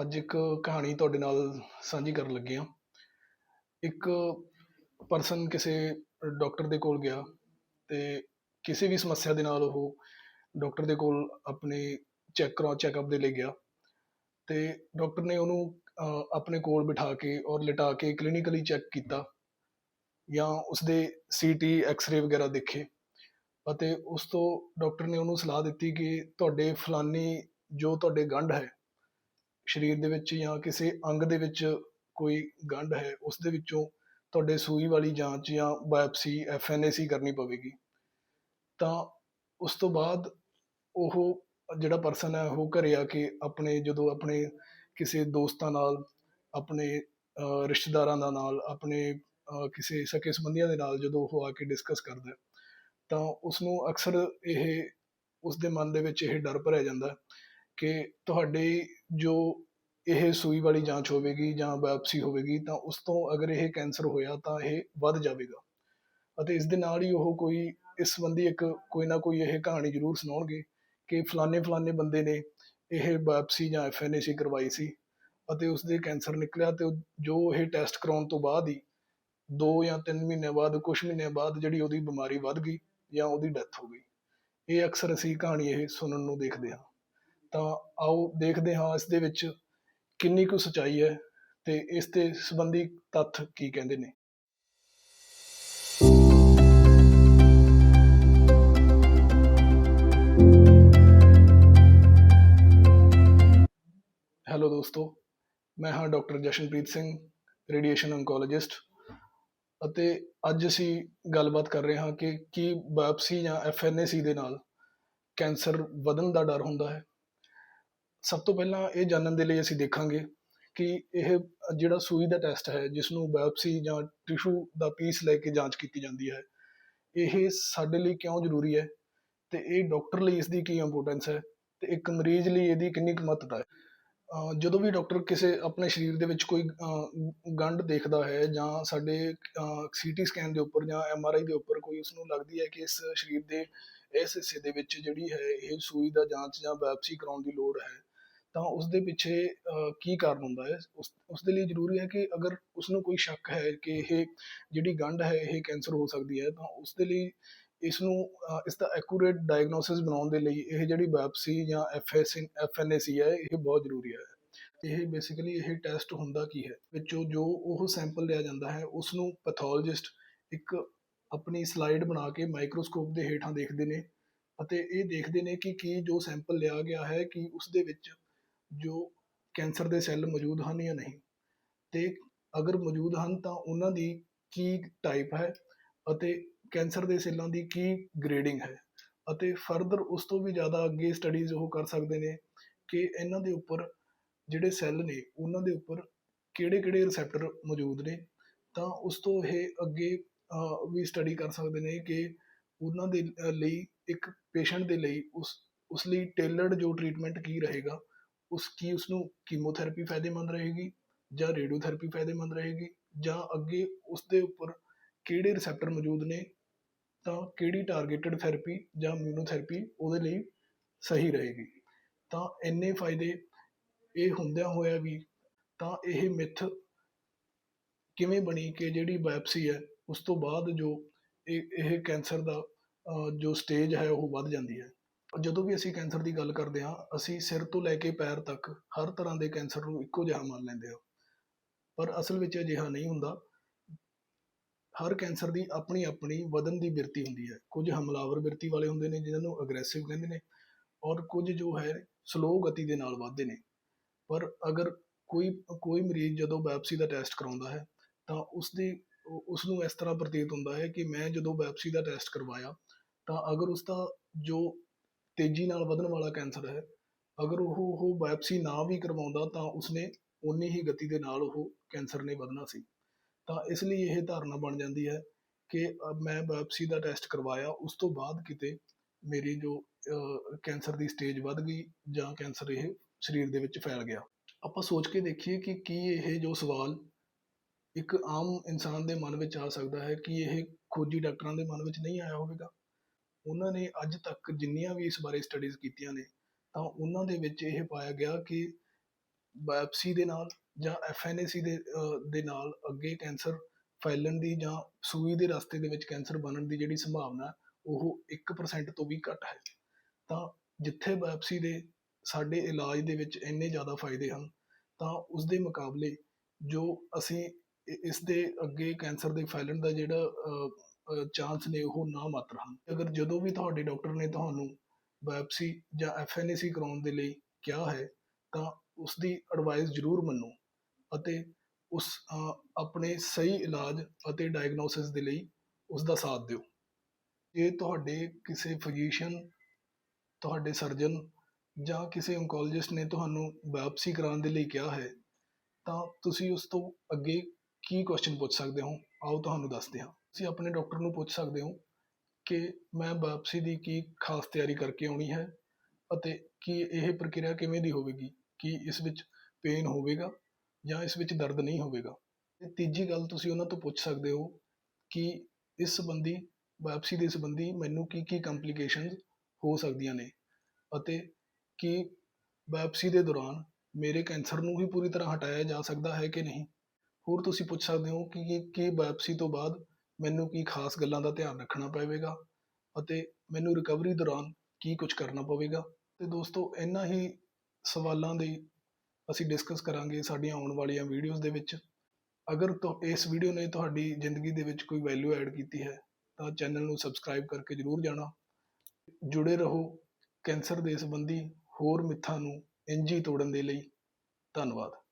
ਅੱਜ ਇੱਕ ਕਹਾਣੀ ਤੁਹਾਡੇ ਨਾਲ ਸਾਂਝੀ ਕਰਨ ਲੱਗੇ ਹਾਂ। ਇੱਕ ਪਰਸਨ ਕਿਸੇ ਡਾਕਟਰ ਦੇ ਕੋਲ ਗਿਆ ਤੇ ਕਿਸੇ ਵੀ ਸਮੱਸਿਆ ਦੇ ਨਾਲ ਉਹ ਡਾਕਟਰ ਦੇ ਕੋਲ ਆਪਣੇ ਚੈੱਕ ਕਰਾ ਚੈੱਕਅਪ ਦੇ ਲਈ ਗਿਆ ਤੇ ਡਾਕਟਰ ਨੇ ਉਹਨੂੰ ਆਪਣੇ ਕੋਲ ਬਿਠਾ ਕੇ ਔਰ ਲਟਾ ਕੇ ਕਲੀਨਿਕਲੀ ਚੈੱਕ ਕੀਤਾ ਜਾਂ ਉਸਦੇ ਸੀਟੀ ਐਕਸ-ਰੇ ਵਗੈਰਾ ਦੇਖੇ ਅਤੇ ਉਸ ਤੋਂ ਡਾਕਟਰ ਨੇ ਉਹਨੂੰ ਸਲਾਹ ਦਿੱਤੀ ਕਿ ਤੁਹਾਡੇ ਫਲਾਨੀ ਜੋ ਤੁਹਾਡੇ ਗੰਢ ਹੈ ਸਰੀਰ ਦੇ ਵਿੱਚ ਜਾਂ ਕਿਸੇ ਅੰਗ ਦੇ ਵਿੱਚ ਕੋਈ ਗੰਢ ਹੈ, ਉਸ ਦੇ ਵਿੱਚੋਂ ਤੁਹਾਡੇ ਸੂਈ ਵਾਲੀ ਜਾਂਚ ਜਾਂ ਬਾਇਓਪਸੀ ਐਫਐਨਏਸੀ ਕਰਨੀ ਪਵੇਗੀ। ਤਾਂ ਉਸ ਤੋਂ ਬਾਅਦ ਉਹ ਜਿਹੜਾ ਪਰਸਨ ਹੈ, ਉਹ ਘਰੇ ਆ ਕੇ ਆਪਣੇ, ਜਦੋਂ ਆਪਣੇ ਕਿਸੇ ਦੋਸਤਾਂ ਨਾਲ, ਆਪਣੇ ਰਿਸ਼ਤੇਦਾਰਾਂ ਦਾ ਨਾਲ, ਆਪਣੇ ਕਿਸੇ ਸਕੇ ਸੰਬੰਧੀਆਂ ਦੇ ਨਾਲ ਜਦੋਂ ਉਹ ਆ ਕੇ ਡਿਸਕਸ ਕਰਦਾ ਤਾਂ ਉਸ ਨੂੰ ਅਕਸਰ ਇਹ ਉਸ ਦੇ ਮਨ ਦੇ ਵਿੱਚ ਇਹ ਡਰ ਭਰਿਆ ਜਾਂਦਾ ਕਿ ਤੁਹਾਡੇ ਜੋ ਇਹ ਸੂਈ ਵਾਲੀ ਜਾਂਚ ਹੋਵੇਗੀ ਜਾਂ ਬਾਇਓਪਸੀ ਹੋਵੇਗੀ, ਤਾਂ ਉਸ ਤੋਂ ਅਗਰ ਇਹ ਕੈਂਸਰ ਹੋਇਆ ਤਾਂ ਇਹ ਵੱਧ ਜਾਵੇਗਾ। ਅਤੇ ਇਸ ਦੇ ਨਾਲ ਹੀ ਉਹ ਕੋਈ, ਇਸ ਸੰਬੰਧੀ ਇੱਕ ਕੋਈ ਨਾ ਕੋਈ ਇਹ ਕਹਾਣੀ ਜ਼ਰੂਰ ਸੁਣਾਉਣਗੇ ਕਿ ਫਲਾਣੇ ਫਲਾਣੇ ਬੰਦੇ ਨੇ ਇਹ ਬਾਇਓਪਸੀ ਜਾਂ ਐਫਐਨਏਸੀ ਕਰਵਾਈ ਸੀ ਅਤੇ ਉਸ ਦੇ ਕੈਂਸਰ ਨਿਕਲਿਆ ਤੇ ਜੋ ਇਹ ਟੈਸਟ ਕਰਾਉਣ ਤੋਂ ਬਾਅਦ ਹੀ 2 ਜਾਂ 3 ਮਹੀਨੇ ਬਾਅਦ ਕੁਝ ਮਹੀਨਿਆਂ ਬਾਅਦ ਜਿਹੜੀ ਉਹਦੀ ਬਿਮਾਰੀ ਵੱਧ ਗਈ ਜਾਂ ਉਹਦੀ ਡੈਥ ਹੋ ਗਈ। ਇਹ ਅਕਸਰ ਅਸੀਂ ਕਹਾਣੀ ਇਹ ਸੁਣਨ ਨੂੰ ਦੇਖਦੇ ਹਾਂ। ਤਾਂ ਆਓ ਦੇਖਦੇ ਹਾਂ ਇਸ ਦੇ ਵਿੱਚ ਕਿੰਨੀ ਕੁ ਸਚਾਈ ਹੈ ਤੇ ਇਸ ਦੇ ਸੰਬੰਧੀ ਤੱਥ ਕੀ ਕਹਿੰਦੇ ਨੇ? ਹੈਲੋ ਦੋਸਤੋ, ਮੈਂ ਹਾਂ doctor Jashanpreet Singh, radiation oncologist ਅਤੇ ਅੱਜ ਅਸੀਂ ਗੱਲਬਾਤ ਕਰ ਰਹੇ ਹਾਂ ਕਿ ਕੀ ਬਾਇਓਪਸੀ ਜਾਂ ਐਫਐਨਏਸੀ ਦੇ ਨਾਲ ਕੈਂਸਰ ਵਧਣ ਦਾ ਡਰ ਹੁੰਦਾ ਹੈ। ਸਭ ਤੋਂ ਪਹਿਲਾਂ ਇਹ ਜਾਣਨ ਦੇ ਲਈ ਅਸੀਂ ਦੇਖਾਂਗੇ ਕਿ ਇਹ ਜਿਹੜਾ ਸੂਈ ਦਾ ਟੈਸਟ ਹੈ ਜਿਸ ਨੂੰ ਬਾਇਓਪਸੀ ਜਾਂ ਟਿਸ਼ੂ ਦਾ ਪੀਸ ਲੈ ਕੇ ਜਾਂਚ ਕੀਤੀ ਜਾਂਦੀ ਹੈ, ਇਹ ਸਾਡੇ ਲਈ ਕਿਉਂ ਜ਼ਰੂਰੀ ਹੈ ਤੇ ਇਹ ਡਾਕਟਰ ਲਈ ਇਸ ਦੀ ਕੀ ਇੰਪੋਰਟੈਂਸ ਹੈ ਤੇ ਇੱਕ ਮਰੀਜ਼ ਲਈ ਇਹਦੀ ਕਿੰਨੀ ਕੁ ਮਹੱਤਤਾ ਹੈ? ਜਦੋਂ ਵੀ ਡਾਕਟਰ ਕਿਸੇ ਆਪਣੇ ਸਰੀਰ ਦੇ ਵਿੱਚ ਕੋਈ ਗੰਢ ਦੇਖਦਾ ਹੈ ਜਾਂ ਸਾਡੇ ਸੀਟੀ ਸਕੈਨ ਦੇ ਉੱਪਰ ਜਾਂ ਐਮਆਰਆਈ ਦੇ ਉੱਪਰ ਕੋਈ ਉਸ ਨੂੰ ਲੱਗਦੀ ਹੈ ਕਿ ਇਸ ਸਰੀਰ ਦੇ ਇਸ ਹਿੱਸੇ ਦੇ ਵਿੱਚ ਜਿਹੜੀ ਹੈ, ਇਹ ਸੂਈ ਦਾ ਜਾਂਚ ਜਾਂ ਬਾਇਓਪਸੀ ਕਰਾਉਣ ਦੀ ਲੋੜ ਹੈ ਤਾਂ ਉਸ ਦੇ ਪਿੱਛੇ ਕੀ ਕਾਰਨ ਹੁੰਦਾ ਹੈ? ਉਸ ਉਸ ਦੇ ਲਈ ਜ਼ਰੂਰੀ ਹੈ ਕਿ ਅਗਰ ਉਸ ਨੂੰ ਕੋਈ ਸ਼ੱਕ ਹੈ ਕਿ ਇਹ ਜਿਹੜੀ ਗੰਢ ਹੈ, ਇਹ ਕੈਂਸਰ ਹੋ ਸਕਦੀ ਹੈ, ਤਾਂ ਉਸ ਦੇ ਲਈ ਇਸ ਨੂੰ ਇਸ ਦਾ ਐਕੂਰੇਟ ਡਾਇਗਨੋਸਿਸ ਬਣਾਉਣ ਦੇ ਲਈ ਇਹ ਜਿਹੜੀ ਬਾਇਓਪਸੀ ਜਾਂ ਐਫਐਸ ਐਫਐਨਏਸੀ ਹੈ, ਇਹ ਬਹੁਤ ਜ਼ਰੂਰੀ ਹੈ। ਇਹ ਬੇਸਿਕਲੀ ਇਹ ਟੈਸਟ ਹੁੰਦਾ ਕੀ ਹੈ? ਵਿੱਚੋਂ ਜੋ ਉਹ ਸੈਂਪਲ ਲਿਆ ਜਾਂਦਾ ਹੈ ਉਸ ਨੂੰ ਪੈਥੋਲੋਜਿਸਟ ਇੱਕ ਆਪਣੀ ਸਲਾਈਡ ਬਣਾ ਕੇ ਮਾਈਕਰੋਸਕੋਪ ਦੇ ਹੇਠਾਂ ਦੇਖਦੇ ਨੇ ਅਤੇ ਇਹ ਦੇਖਦੇ ਨੇ ਕਿ ਕੀ ਜੋ ਸੈਂਪਲ ਲਿਆ ਗਿਆ ਹੈ, ਕਿ ਉਸ ਦੇ ਵਿੱਚ ਜੋ ਕੈਂਸਰ ਦੇ ਸੈੱਲ ਮੌਜੂਦ ਹਨ ਜਾਂ ਨਹੀਂ। ਤੇ ਅਗਰ ਮੌਜੂਦ ਹਨ ਤਾਂ ਉਹਨਾਂ ਦੀ ਕੀ ਟਾਈਪ ਹੈ ਅਤੇ ਕੈਂਸਰ ਦੇ ਸੈੱਲਾਂ ਦੀ ਕੀ ਗ੍ਰੇਡਿੰਗ ਹੈ। ਅਤੇ ਫਰਦਰ ਉਸ ਤੋਂ ਵੀ ਜ਼ਿਆਦਾ ਅੱਗੇ ਸਟੱਡੀਜ਼ ਉਹ ਕਰ ਸਕਦੇ ਨੇ ਕਿ ਇਹਨਾਂ ਦੇ ਉੱਪਰ ਜਿਹੜੇ ਸੈੱਲ ਨੇ, ਉਹਨਾਂ ਦੇ ਉੱਪਰ ਕਿਹੜੇ-ਕਿਹੜੇ ਰਿਸੈਪਟਰ ਮੌਜੂਦ ਨੇ। ਤਾਂ ਉਸ ਤੋਂ ਇਹ ਅੱਗੇ ਵੀ ਸਟੱਡੀ ਕਰ ਸਕਦੇ ਨੇ ਕਿ ਉਹਨਾਂ ਦੇ ਲਈ, ਇੱਕ ਪੇਸ਼ੈਂਟ ਦੇ ਲਈ ਉਸ ਉਸ ਲਈ ਟੇਲਰਡ ਜੋ ਟ੍ਰੀਟਮੈਂਟ ਕੀ ਰਹੇਗਾ ਉਸ ਕੀ ਉਸ ਨੂੰ ਕੀਮੋਥੈਰੇਪੀ ਫਾਇਦੇਮੰਦ ਰਹੇਗੀ ਜਾਂ ਰੇਡੀਓਥੈਰੇਪੀ ਫਾਇਦੇਮੰਦ ਰਹੇਗੀ ਜਾਂ ਅੱਗੇ ਉਸ ਦੇ ਉੱਪਰ ਕਿਹੜੇ ਰਿਸੈਪਟਰ ਮੌਜੂਦ ਨੇ, ਤਾਂ ਕਿਹੜੀ ਟਾਰਗੇਟਡ ਥੈਰੇਪੀ ਜਾਂ ਇਮਿਊਨੋਥੈਰੇਪੀ ਉਹਦੇ ਲਈ ਸਹੀ ਰਹੇਗੀ। ਤਾਂ ਇੰਨੇ ਫਾਇਦੇ ਇਹ ਹੁੰਦਿਆਂ ਹੋਇਆ ਵੀ ਤਾਂ ਇਹ ਮਿੱਥ ਕਿਵੇਂ ਬਣੀ ਕਿ ਜਿਹੜੀ ਬਾਇਓਪਸੀ ਹੈ, ਉਸ ਤੋਂ ਬਾਅਦ ਜੋ ਇਹ ਇਹ ਕੈਂਸਰ ਦਾ ਜੋ ਸਟੇਜ ਹੈ ਉਹ ਵੱਧ ਜਾਂਦੀ ਹੈ। ਜਦੋਂ ਵੀ ਅਸੀਂ ਕੈਂਸਰ ਦੀ ਗੱਲ ਕਰਦੇ ਹਾਂ, ਅਸੀਂ ਸਿਰ ਤੋਂ ਲੈ ਕੇ ਪੈਰ ਤੱਕ ਹਰ ਤਰ੍ਹਾਂ ਦੇ ਕੈਂਸਰ ਨੂੰ ਇੱਕੋ ਜਿਹਾ ਮੰਨ ਲੈਂਦੇ ਹਾਂ। ਪਰ ਅਸਲ ਵਿੱਚ ਅਜਿਹਾ ਨਹੀਂ ਹੁੰਦਾ। ਹਰ ਕੈਂਸਰ ਦੀ ਆਪਣੀ ਆਪਣੀ ਵਧਣ ਦੀ ਬਿਰਤੀ ਹੁੰਦੀ ਹੈ। ਕੁਝ ਹਮਲਾਵਰ ਬਿਰਤੀ ਵਾਲੇ ਹੁੰਦੇ ਨੇ, ਜਿਨ੍ਹਾਂ ਨੂੰ ਅਗਰੈਸਿਵ ਕਹਿੰਦੇ ਨੇ ਔਰ ਕੁਝ ਜੋ ਹੈ, ਸਲੋ ਗਤੀ ਦੇ ਨਾਲ ਵੱਧਦੇ ਨੇ। ਪਰ ਅਗਰ ਕੋਈ ਕੋਈ ਮਰੀਜ਼ ਜਦੋਂ ਬਾਇਓਪਸੀ ਦਾ ਟੈਸਟ ਕਰਾਉਂਦਾ ਹੈ, ਤਾਂ ਉਸ ਦੀ ਉਸ ਨੂੰ ਇਸ ਤਰ੍ਹਾਂ ਪ੍ਰਤੀਤ ਹੁੰਦਾ ਹੈ ਕਿ ਮੈਂ ਜਦੋਂ ਬਾਇਓਪਸੀ ਦਾ ਟੈਸਟ ਕਰਵਾਇਆ, ਤਾਂ ਅਗਰ ਉਸ ਦਾ ਜੋ ਤੇਜ਼ੀ ਨਾਲ ਵਧਣ ਵਾਲਾ ਕੈਂਸਰ ਹੈ। ਅਗਰ ਉਹ ਉਹ ਬਾਇਓਪਸੀ ਨਾ ਵੀ ਕਰਵਾਉਂਦਾ ਤਾਂ ਉਸਨੇ ਉਨੀ ਹੀ ਗਤੀ ਦੇ ਨਾਲ ਉਹ ਕੈਂਸਰ ਨੇ ਵਧਣਾ ਸੀ। ਤਾਂ ਇਸ ਲਈ ਇਹ ਧਾਰਨਾ ਬਣ ਜਾਂਦੀ ਹੈ ਕਿ ਮੈਂ ਬਾਇਓਪਸੀ ਦਾ ਟੈਸਟ ਕਰਵਾਇਆ, ਉਸ ਤੋਂ ਬਾਅਦ ਕਿਤੇ ਮੇਰੀ ਜੋ ਕੈਂਸਰ ਦੀ ਸਟੇਜ ਵੱਧ ਗਈ ਜਾਂ ਕੈਂਸਰ ਇਹ ਸਰੀਰ ਦੇ ਵਿੱਚ ਫੈਲ ਗਿਆ। ਆਪਾਂ ਸੋਚ ਕੇ ਦੇਖੀਏ ਕਿ ਕੀ ਇਹ ਜੋ ਸਵਾਲ ਇੱਕ ਆਮ ਇਨਸਾਨ ਦੇ ਮਨ ਵਿੱਚ ਆ ਸਕਦਾ ਹੈ ਕਿ ਇਹ ਖੋਜੀ ਡਾਕਟਰਾਂ ਦੇ ਮਨ ਵਿੱਚ ਨਹੀਂ ਆਇਆ ਹੋਵੇਗਾ। ਉਹਨਾਂ ਨੇ ਅੱਜ ਤੱਕ ਜਿੰਨੀਆਂ ਵੀ ਇਸ ਬਾਰੇ ਸਟੱਡੀਜ਼ ਕੀਤੀਆਂ ਨੇ ਤਾਂ ਉਹਨਾਂ ਦੇ ਵਿੱਚ ਇਹ ਪਾਇਆ ਗਿਆ ਕਿ ਬਾਇਓਪਸੀ ਦੇ ਨਾਲ ਜਾਂ ਐਫਐਨਏਸੀ ਦੇ ਅਹ, ਦੇ ਨਾਲ ਅੱਗੇ ਕੈਂਸਰ ਫੈਲਣ ਦੀ ਜਾਂ ਸੂਈ ਦੇ ਰਸਤੇ ਦੇ ਵਿੱਚ ਕੈਂਸਰ ਬਣਨ ਦੀ ਜਿਹੜੀ ਸੰਭਾਵਨਾ ਉਹ 1% ਤੋਂ ਵੀ ਘੱਟ ਹੈ। ਤਾਂ ਜਿੱਥੇ ਬਾਇਓਪਸੀ ਦੇ ਸਾਡੇ ਇਲਾਜ ਦੇ ਵਿੱਚ ਇੰਨੇ ਜ਼ਿਆਦਾ ਫਾਇਦੇ ਹਨ ਤਾਂ ਉਸ ਦੇ ਮੁਕਾਬਲੇ ਜੋ ਅਸੀਂ ਇ- ਇਸ ਦੇ ਅੱਗੇ ਕੈਂਸਰ ਦੇ ਫੈਲਣ ਦਾ ਜਿਹੜਾ ਚਾਂਸ ਨੇ ਉਹ ਨਾ ਮਾਤਰ ਹਨ। ਅਗਰ ਜਦੋਂ ਵੀ ਤੁਹਾਡੇ ਡਾਕਟਰ ਨੇ ਤੁਹਾਨੂੰ ਬਾਇਓਪਸੀ ਜਾਂ ਐਫਐਨਏਸੀ ਕਰਾਉਣ ਦੇ ਲਈ ਕਿਹਾ ਹੈ, ਤਾਂ ਉਸ ਦੀ ਐਡਵਾਈਸ ਜ਼ਰੂਰ ਮੰਨੋ ਅਤੇ ਉਸ ਆਪਣੇ ਸਹੀ ਇਲਾਜ ਅਤੇ ਡਾਇਗਨੋਸਿਸ ਦੇ ਲਈ ਉਸ ਦਾ ਸਾਥ ਦਿਓ। ਜੇ ਤੁਹਾਡੇ ਕਿਸੇ ਫਿਜ਼ੀਸ਼ੀਅਨ ਤੁਹਾਡੇ ਸਰਜਨ ਜਾਂ ਕਿਸੇ oncologist ਨੇ ਤੁਹਾਨੂੰ ਬਾਇਓਪਸੀ ਕਰਾਉਣ ਦੇ ਲਈ ਕਿਹਾ ਹੈ, ਤਾਂ ਤੁਸੀਂ ਉਸ ਤੋਂ ਅੱਗੇ ਕੀ ਕੁਐਸਚਨ ਪੁੱਛ ਸਕਦੇ ਹੋ? ਆਓ ਤੁਹਾਨੂੰ ਦੱਸਦੇ ਹਾਂ। ਤੁਸੀਂ ਆਪਣੇ ਡਾਕਟਰ ਨੂੰ ਪੁੱਛ ਸਕਦੇ ਹੋ ਕਿ ਮੈਂ ਬਾਇਓਪਸੀ ਦੀ ਕੀ ਖਾਸ ਤਿਆਰੀ ਕਰਕੇ ਆਉਣੀ ਹੈ ਅਤੇ ਕੀ ਇਹ ਪ੍ਰਕਿਰਿਆ ਕਿਵੇਂ ਦੀ ਹੋਵੇਗੀ? ਕੀ ਇਸ ਵਿੱਚ ਪੇਨ ਹੋਵੇਗਾ ਜਾਂ ਇਸ ਵਿੱਚ ਦਰਦ ਨਹੀਂ ਹੋਵੇਗਾ? ਤੇ ਤੀਜੀ ਗੱਲ ਤੁਸੀਂ ਉਹਨਾਂ ਤੋਂ ਪੁੱਛ ਸਕਦੇ ਹੋ ਕਿ ਇਸ ਸੰਬੰਧੀ ਬਾਇਓਪਸੀ ਦੇ ਸੰਬੰਧੀ ਮੈਨੂੰ ਕੀ ਕੀ ਕੰਪਲਿਕੇਸ਼ਨਸ ਹੋ ਸਕਦੀਆਂ ਨੇ ਅਤੇ ਕੀ ਬਾਇਓਪਸੀ ਦੇ ਦੌਰਾਨ ਮੇਰੇ ਕੈਂਸਰ ਨੂੰ ਹੀ ਪੂਰੀ ਤਰ੍ਹਾਂ ਹਟਾਇਆ ਜਾ ਸਕਦਾ ਹੈ ਕਿ ਨਹੀਂ? ਹੋਰ ਤੁਸੀਂ ਪੁੱਛ ਸਕਦੇ ਹੋ ਕਿ ਕੀ- ਕੀ ਤੋਂ ਬਾਅਦ ਮੈਨੂੰ ਕੀ ਖਾਸ ਗੱਲਾਂ ਦਾ ਧਿਆਨ ਰੱਖਣਾ ਪਵੇਗਾ ਅਤੇ ਮੈਨੂੰ ਰਿਕਵਰੀ ਦੌਰਾਨ ਕੀ ਕੁਝ ਕਰਨਾ ਪਵੇਗਾ? ਤੇ ਦੋਸਤੋ ਇਹਨਾਂ ਹੀ ਸਵਾਲਾਂ ਦੇ ਅਸੀਂ ਡਿਸਕਸ ਕਰਾਂਗੇ ਸਾਡੀਆਂ ਆਉਣ ਵਾਲੀਆਂ ਵੀਡੀਓਜ਼ ਦੇ ਵਿੱਚ। ਅਗਰ ਤੋ, ਇਸ ਵੀਡੀਓ ਨੇ ਤੁਹਾਡੀ ਜ਼ਿੰਦਗੀ ਦੇ ਵਿੱਚ ਕੋਈ ਵੈਲਿਊ ਐਡ ਕੀਤੀ ਹੈ, ਤਾਂ ਚੈਨਲ ਨੂੰ ਸਬਸਕ੍ਰਾਈਬ ਕਰਕੇ ਜਰੂਰ ਜਾਣਾ। ਜੁੜੇ ਰਹੋ ਕੈਂਸਰ ਦੇ ਸੰਬੰਧੀ ਹੋਰ ਮਿੱਥਾਂ ਨੂੰ ਇੰਜੀ ਤੋੜਨ ਦੇ ਲਈ। ਧੰਨਵਾਦ।